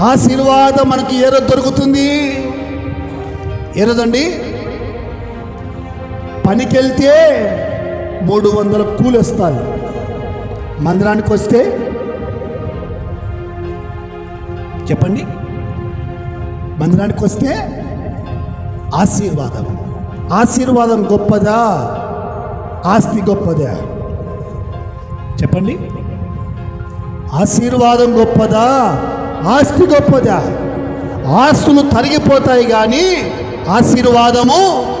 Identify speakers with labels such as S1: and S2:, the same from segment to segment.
S1: ఆశీర్వాదం మనకి ఏర దొరుకుతుంది. ఏరదండి? పనికెళ్తే మూడు వందల కూలి వస్తాయి మందిరానికి వస్తే? చెప్పండి. మందిరానికి వస్తే? ఆశీర్వాదం. ఆశీర్వాదం గొప్పదా? ఆస్తి గొప్పదా? చెప్పండి. ఆశీర్వాదం గొప్పదా? ఆస్తి గొప్పదా? ఆస్తులు తరిగిపోతాయి కానీ ఆశీర్వాదము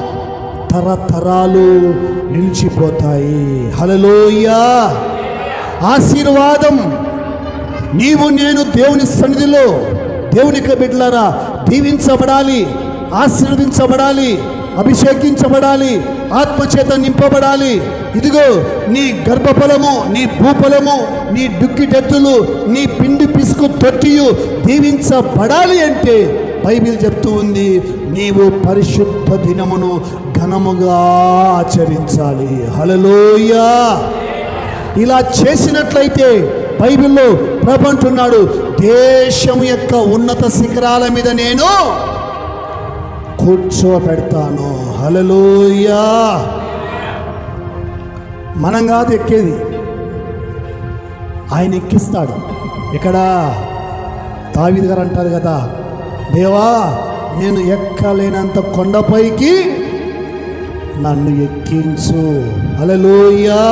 S1: తరతరాలు నిలిచిపోతాయి. హలలోయ ఆశీర్వాదం. నీవు నేను దేవుని సన్నిధిలో దేవునికి బిడ్డలారా దీవించబడాలి. ఆశీర్వదించబడాలి అభిషేకించబడాలి ఆత్మచేత నింపబడాలి. ఇదిగో నీ గర్భఫలము నీ భూఫలము నీ డుక్కిటెత్తులు నీ పిండి పిసుకు తొట్టియు దీవించబడాలి అంటే బైబిల్ చెప్తూ ఉంది నీవు పరిశుద్ధ దినమును ఘనముగా ఆచరించాలి. హలలోయా ఇలా చేసినట్లయితే బైబిల్లో ప్రభు అంటున్నాడు దేశం యొక్క ఉన్నత శిఖరాల మీద నేను కూర్చోబెడతాను. హలలోయా మనం కాదు ఎక్కేది. ఆయన ఎక్కిస్తాడు. ఇక్కడ తావిది గారు అంటారు కదా దేవా నేను ఎక్కలేనంత కొండపైకి నన్ను ఎక్కించు. హల్లెలూయా.